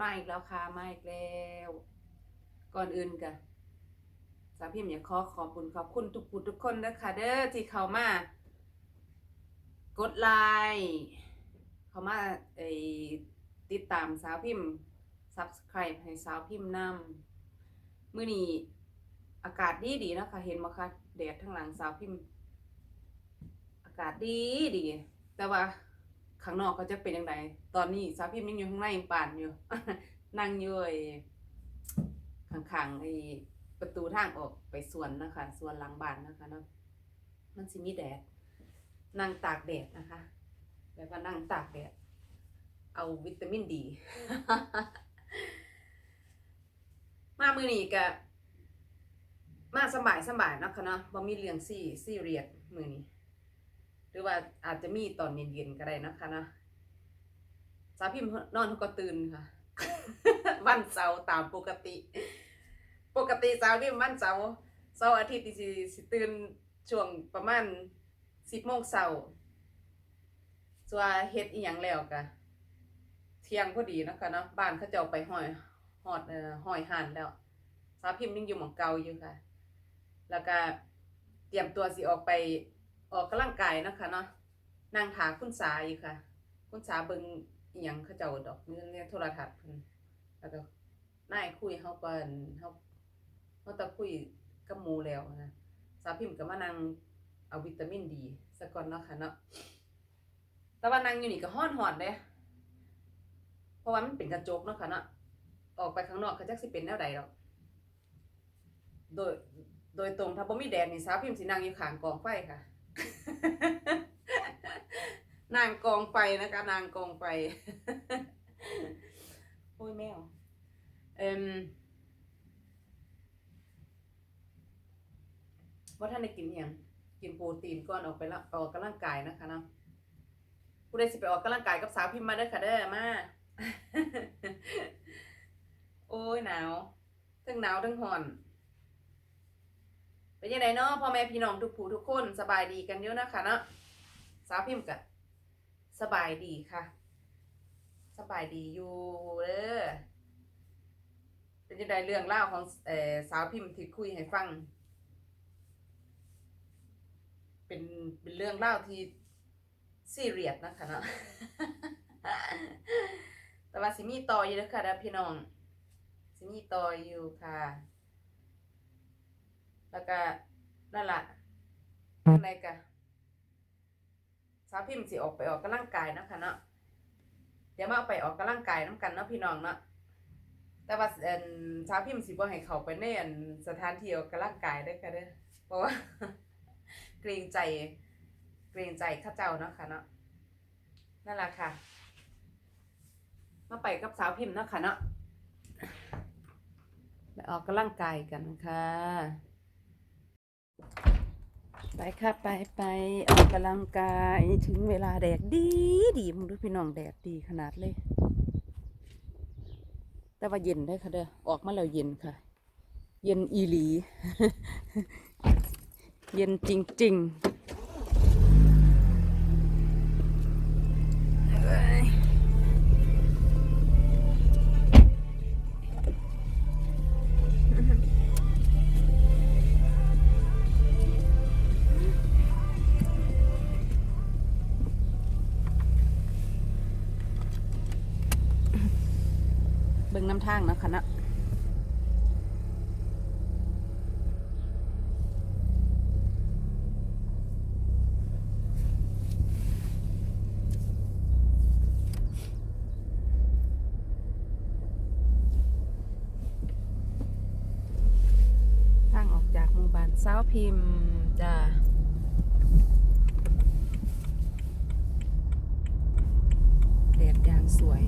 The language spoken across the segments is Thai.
มาอีกแล้วค่ะมาอีกแล้ว ก่อนอื่นกันสาวพิมพ์อยากขอขอบคุณขอบคุณทุกผู้ทุกคนนะคะเด้อที่เข้ามากดไลค์เข้ามาไอติดตามสาวพิมพ์ subscribe ให้สาวพิมพ์นำมื้อนี้อากาศดีดีนะคะเห็นบ่คะแดดทั้งหลังสาวพิมพ์ อากาศดีดีแต่ว่า ข้างนอกก็จะเป็นยังไงตอนนี้สาวพิมยังอยู่ข้างในยังป่านอยู่ นั่งอยู่ไอ้ข้างๆไอ้ประตูทางออกไปสวนนะคะสวนหลังบ้านนะคะเนาะมันสิมีแดดนั่งตากแดดนะคะแบบว่านั่งตากแดดเอาวิตามินดี มามือนี้กะมาสบายสบายๆนะค่ะเนาะบ่มีเรื่องซี่ซี่เรียดมือนี้ รือว่าอาจจะมีตอนเย็นๆก็ได้นะคะนะสาวพิมพ์นอนเขาก็ตื่นค่ะ วันเสาร์ตามปกติ ปกติสาวพิมพ์วันเสาร์เสาร์อาทิตย์นี่สิตื่นช่วงประมาณสิบโมงเช้าส่วนเฮ็ดอีหยังแล้วกะเที่ยงพอดีนะคะเนาะบ้านเขาจะเอาไปห้อยหอดเอ่อห้อยห่านแล้ว สาวพิมพ์ยังอยู่หมองเก่าอยู่ค่ะ แล้วก็เตรียมตัวสิออกไป ออกกำลังกายนะคะเนาะนั่งถาคุณสาอยู่ค่ะ คุณสาเบิงอีหยังเขาเจ้าดอกเนื้อเนื้อโทรทัศน์เพิ่นแล้วก็นายคุยเฮาเปิ้นเฮาเฮาตะคุยกับหมู่แล้วนะสาวพิมพ์ก็มานั่งเอาวิตามินดีซะก่อนเนาะค่ะเนาะแต่ว่านั่งอยู่นี่ก็ฮ้อนๆเด้เพราะว่ามันเป็นกระจกเนาะค่ะเนาะออกไปข้างนอกก็จักสิเป็นแนวใดดอกโดยโดยตรงถ้าบ่มีแดดนี่สาวพิมพ์สินั่งอยู่ข้างกองไฟค่ะ นางกองไฟนะคะ นางกองไฟโอ้ยแมวเอ่มว่าท่านได้กินยังกินโปรตีนก่อนออกไปละออกกำลังกายนะคะเนาะผู้ใดสิไปออกกำลังกายกับสาวพิมพ์มาเด้อค่ะเด้อมาโอ้ยหนาวทั้งหนาวทั้งร้อน เป็นยังไงเนาะพ่อแม่พี่น้องทุกผู้ทุกคนสบายดีกันเยอะนะคะเนาะสาวพิมพ์กับสบายดีค่ะ สบายดีอยู่เด้อเป็นยังไงเรื่องเล่าของเออสาวพิมพ์ที่คุยให้ฟัง เป็นเป็นเรื่องเล่าที่ซีเรียสนะคะเนาะแต่ว่าสิมีต่ออยู่เด้อค่ะพี่น้องสิมีต่ออยู่ค่ะ แล้วก็นั่นแหละอะไรกะสาวพิมพ์สิออกไปออกกำลังกายเนาะคะเนาะเดี๋ยวมาเอาไปออกกำลังกายน้ำกันเนาะพี่น้องเนาะแต่ว่าเอ็นสาวพิมพ์สิบ่ให้เขาไปในอันสถานที่ออกกำลังกายเด้อค่ะเด้อเพราะว่าเกรงใจเกรงใจข้าเจ้าเนาะค่ะเนาะนั่นแหละค่ะ มาไปกับสาวพิมพ์เนาะค่ะเนาะไปออกกำลังกายกันค่ะ ไปค่ะไปไปออกกำลังกายถึงเวลาแดดดีดีมึงดูพี่น้องแดดดีขนาดเลย แต่ว่าเย็นได้ค่ะเด้อออกมาแล้วเย็นค่ะ เย็นอีหลี เย็นจริง ๆ ทางนะคะนาะทางออกจากมู่บ้านสาวพิมพ์จ้าแดดยางสวย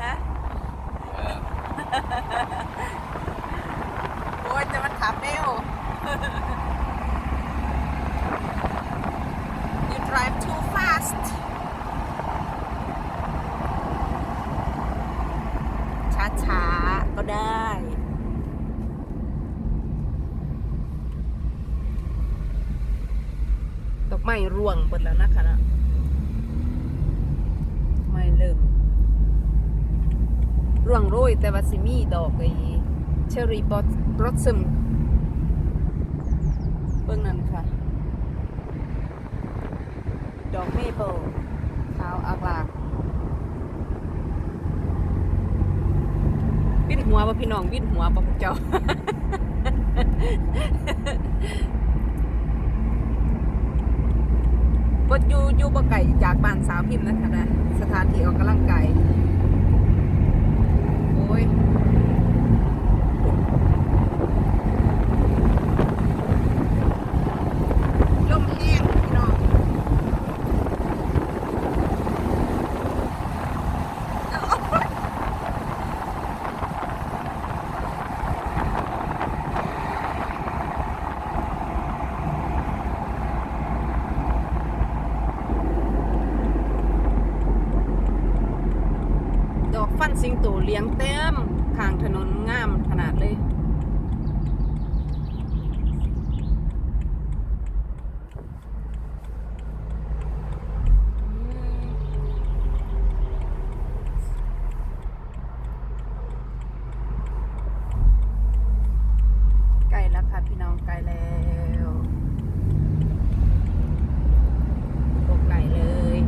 อ โอ้ยแต่มันขับเร็ว you drive too fast ช้าก็ได้ ดอกไม้ร่วงหมดแล้วนะคะนะไม่เริ่ม ร่วงโรยแต่ว่าสิมีดอกไอ้เชอรี่บอสบรอสซึมเบื้องนั้นค่ะ ดอกเมเปิลขาวอากลากวิ่น หัวป่พี่น้องวิ่นหัวป่ะพวกเจ้าบดอยู่อยู่บ่ไก่จากบ้านสาวพิมพ์นะคะนะสถานที่ออกกำลังกาย โอ้ย ลมแห้งพี่น้องดอกฟัน สิงโตเลี้ยงเต็มข้างถนนงามขนาดเลยใกล้แล้วค่ะพี่น้องใกล้แล้วตกไก่เลย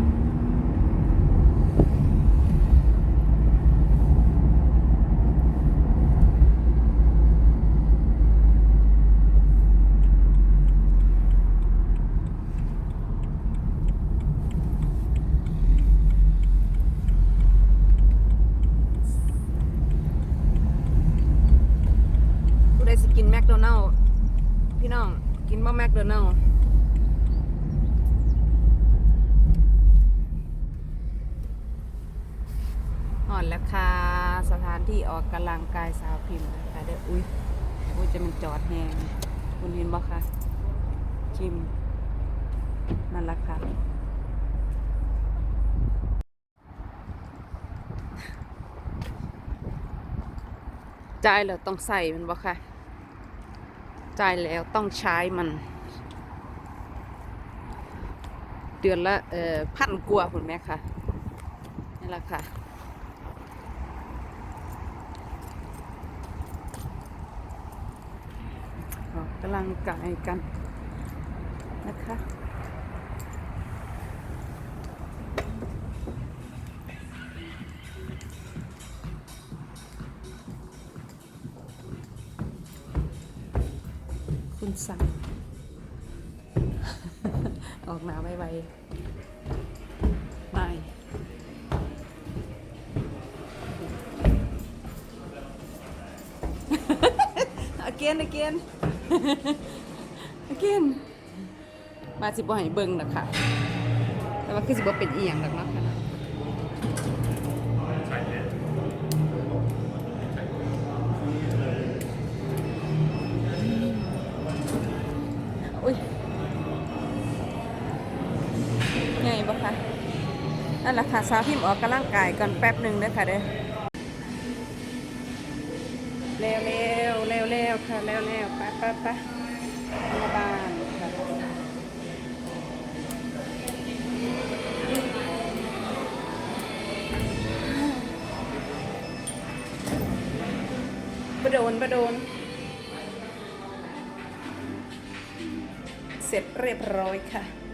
ผู้ใดสิ กินแมคโดนัลล์พี่น้อง กินบ่แมคโดนัลล์อ่อนแล้วค่ะ สถานที่ออกกำลังกายสาวพิมพ์นะคะเด้ออุ้ยอุ้ยจะมันจอดแหงคุณเห็นบ่คะชิมนั่นละค่ะใจ่าต้องใส่มันบ่ค่ะ ใจ่แล้วต้องใช้มัน เดือนละเอ่อพันกว่าคุณแม่ค่ะนี่แหละค่ะออกกำลังกายกันนะคะ คุณสั่งออกมาไวๆไม่ again again again มาสิบ่ให้เบิ่งนะคะแต่ว่าคือสิบ่เป็นเอียังดอกเนาะ นั่นแหละค่ะสาวพิมพ์ออกกำลังกายก่อนแป๊บหนึ่งเด้อค่ะเด้อเร็วเร็วเร็วเร็วค่ะเร็วเร็วไปไปไปโรงพยาบาลค่ะประโดนประโดน เสร็จเรียบร้อยค่ะ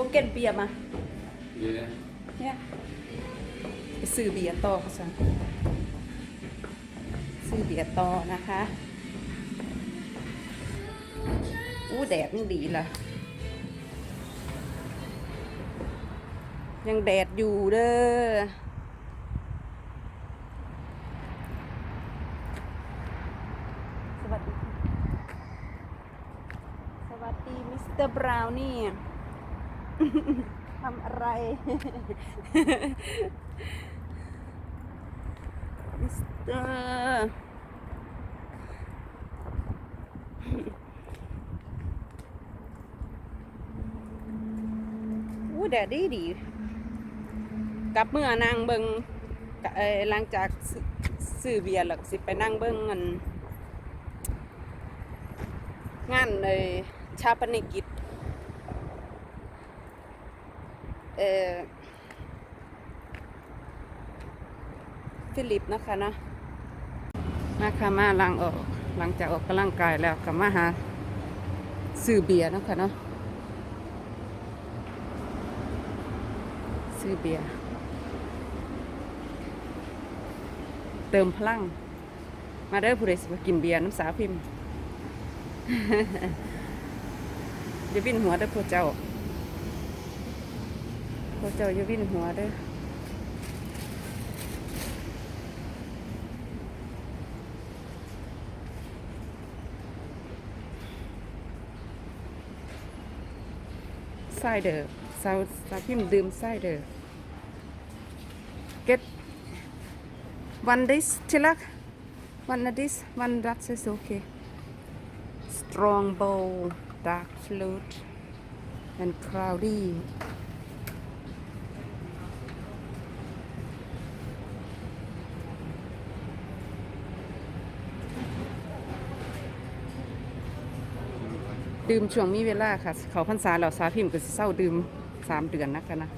ก็เก็นเบียร์มา Yeah. เนี่ยไปซื้อเบียร์ต่อค่ะสันซื้อเบียร์ต่อนะคะ อู้แดดยังดีล่ะ ยังแดดอยู่เด้อ สวัสดีค่ะสวัสดีมิสเตอร์บราวนี่ ทำอะไร มิสเตอร์อู้แดดดีดี กลับเมื่อนางเบิงเอ่อหลังจากซื้อเบียร์แล้วก็สิไปนั่งเบิงเงินงานเลยชาปนิกิจเอ่อ ฟิลิปนะคะนะมาค่ะมาหลังออกหลังจากออกกำลังกายแล้วก็มาหาซื้อเบียร์นะคะเนาะซื้อเบียร์เติมพลัง มาเด้อผู้ใดสิมากินเบียร์น้ำสาพิมพ์อย่าวิ่นหัวเด้อพวกเจ้า พวกเจ้าอย่าวิ่นหัวเด้อไส้เด้อสาวสาวพิมพ์ดื่มไส้เด้อ get one this tilak one of this one that is okay strong bowl dark flute and cloudy ดื่มช่วงมีเวลาค่ะ เขาพรรษาแล้วสาพิมพ์ก็สิเศร้าดื่มสามเดือนนะคะนะ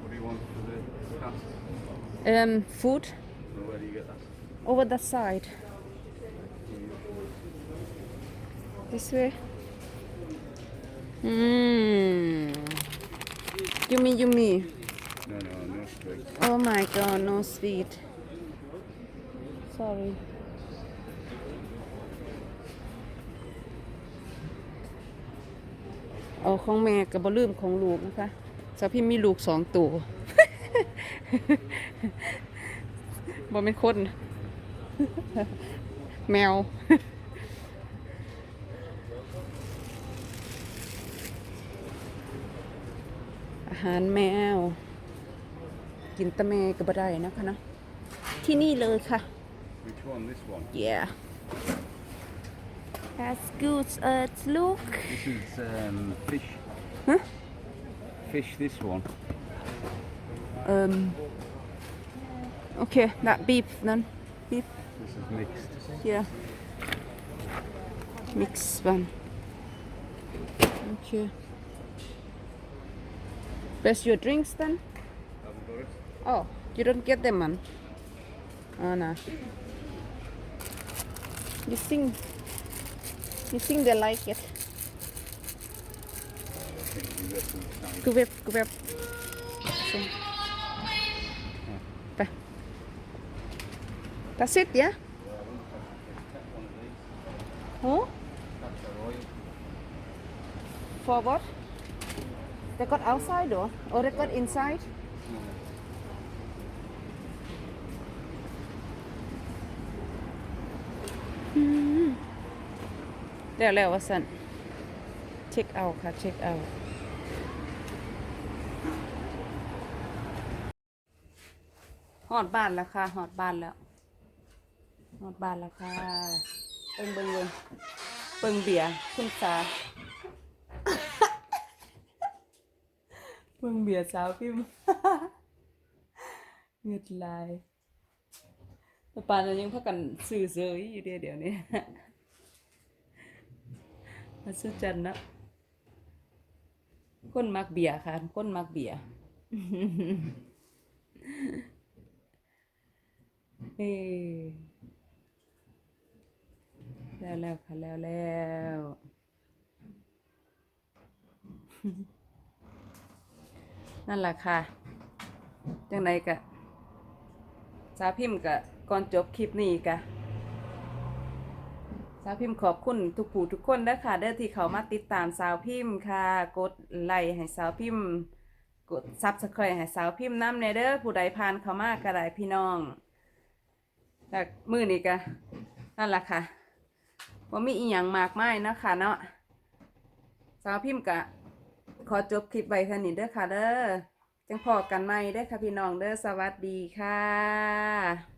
What do you want for the cup? Um, food Or where do you get that? over the side. This way. Mmm. Yummy, yummy. No, no, no sweet. Oh my god, no sweet. Sorry. เอาของแม่กับบลืมของลูกนะคะสาวพี่มีลูกสองตัวบ่เป็นคน แมว อาหารแมว กินแตะแม่ก็บ่ได้นะคะเนาะที่นี่เลยค่ะ Which one? This one? yeah as good as look This is um, fish. Huh? Fish, this one. um okay that beef then beef This is mixed. yeah mix one okay where's your drinks then Haven't got it. Oh, you don't get them, man. Oh no. You think you think they like it? Go whip, go whip. That's it, yeah? Huh? For what? They got outside or? Or they got inside? แล้วแล้วว่าสันเช็คเอาค่ะ เช็คเอาหอดบ้านแล้วค่ะหอดบ้านแล้วหอดบ้านแล้วค่ะเบิ่งเบิ่งเบิ่งเบิ่งเบียร์คุณสาเบิ่งเบียร์สาวพิมเงือดลายแต่ปานนั้นยังพักกันสื่อเซยอยู่เดียวเดี๋ยวนี้ มาซื้อจันนะคนมักเบียร์ค่ะคนมักเบียร์เอ้แล้วแล้วค่ะแล้วแล้วนั่นแหละค่ะ จังไหนกะสาพิมพ์กะก่อนจบคลิปนี้กะ สาวพิมพ์ขอบคุณทุกผู้ทุกคนเด้อค่ะเด้อที่เขามาติดตามสาวพิมพ์ค่ะ กดไลค์ให้สาวพิมพ์กดซับสไครต์ให้สาวพิมพ์น้ำในเด้อผู้ใดผ่านเขามากก็ได้พี่น้องจากมือนี้กะนั่นแหละค่ะว่ามีอีหยังมากมายนะคะเนาะสาวพิมพ์กะขอจบคลิปไว้แค่นี้เด้อค่ะเด้อจังพอกันใหม่เด้อค่ะพี่น้องเด้อสวัสดีค่ะ